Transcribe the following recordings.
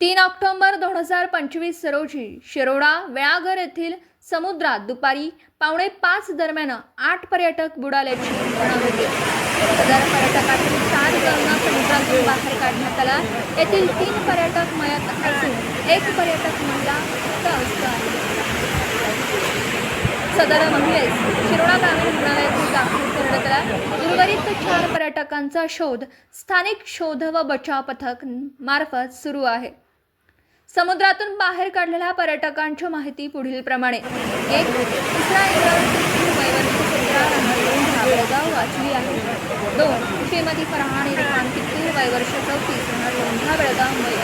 तीन ऑक्टोबर दोन हजार पंचवीस रोजी शिरोडा वेळाघर येथील समुद्रात दुपारी पावणे पाच दरम्यान आठ पर्यटक बुडाल्याची घटना घडली. सदर पर्यटकातील चार जणांना समुद्रातून बाहेर काढण्यात आला. येथील तीन पर्यटक मयत असून एक पर्यटक महिला आहे. सदर महिलेस शिरोडा ग्रामीण रुग्णालयात दाखल करण्यात आला. उर्वरित चार पर्यटकांचा शोध स्थानिक शोध व बचाव पथक मार्फत सुरू आहे. समुद्रातून बाहेर काढलेल्या पर्यटकांची माहिती पुढील प्रमाणे. एक तिसरा वयवर्ष बेळगाव वाचली आहे. दोन श्रीमती फरहान इरफान कित्तूर वयवर्ष चौतीस राहणार लोंढा बेळगाव मुंबई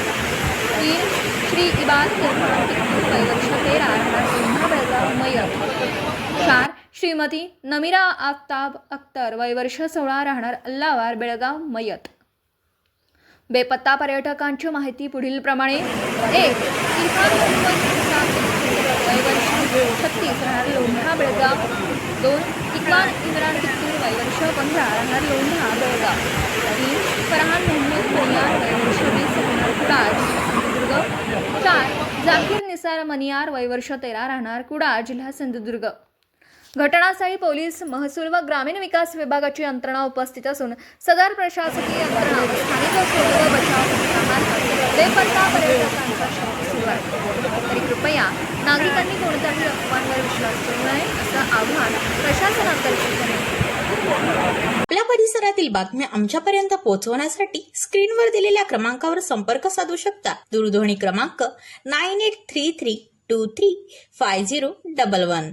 तीन श्री इबाद इरफान कित्तूर वयवर्ष तेरा राहणार लोंढा बेळगाव मयत चार श्रीमती नमिरा आफताब अख्तर वयवर्ष सोळा राहणार अल्लावार बेळगाव मयत बेपत्ता पर्यटकांची माहिती पुढील प्रमाणे. एक छत्तीस राहणार लोंढा बेळगाव. दोन इकबाल इम्रान कित्तूर वयवर्ष पंधरा राहणार लोंढा बेळगाव. तीन फरहान मोहम्मद मनियार वयवर्ष वीस राहणार कुडाळ. सिंधुदुर्ग. चार जाकीर निसार मनियार वयवर्ष तेरा राहणार कुडाळ जिल्हा सिंधुदुर्ग. घटनास्थळी पोलीस महसूल व ग्रामीण विकास विभागाची यंत्रणा उपस्थित असून सदर प्रशासकीय यंत्रणा स्थानिक शोध बचाव बेपत्ता पर्यटकांचा शोध सुरू आहे तरी कृपया नागरिकांनी कोणत्याही अफवांवर विश्वास ठेवू नये असं आव्हान प्रशासनातर्फे करण्यात आपल्या परिसरातील बातम्या आमच्यापर्यंत पोहोचवण्यासाठी स्क्रीनवर दिलेल्या क्रमांकावर संपर्क साधू शकता. दूरध्वनी क्रमांक nine eight three three two three five zero double one.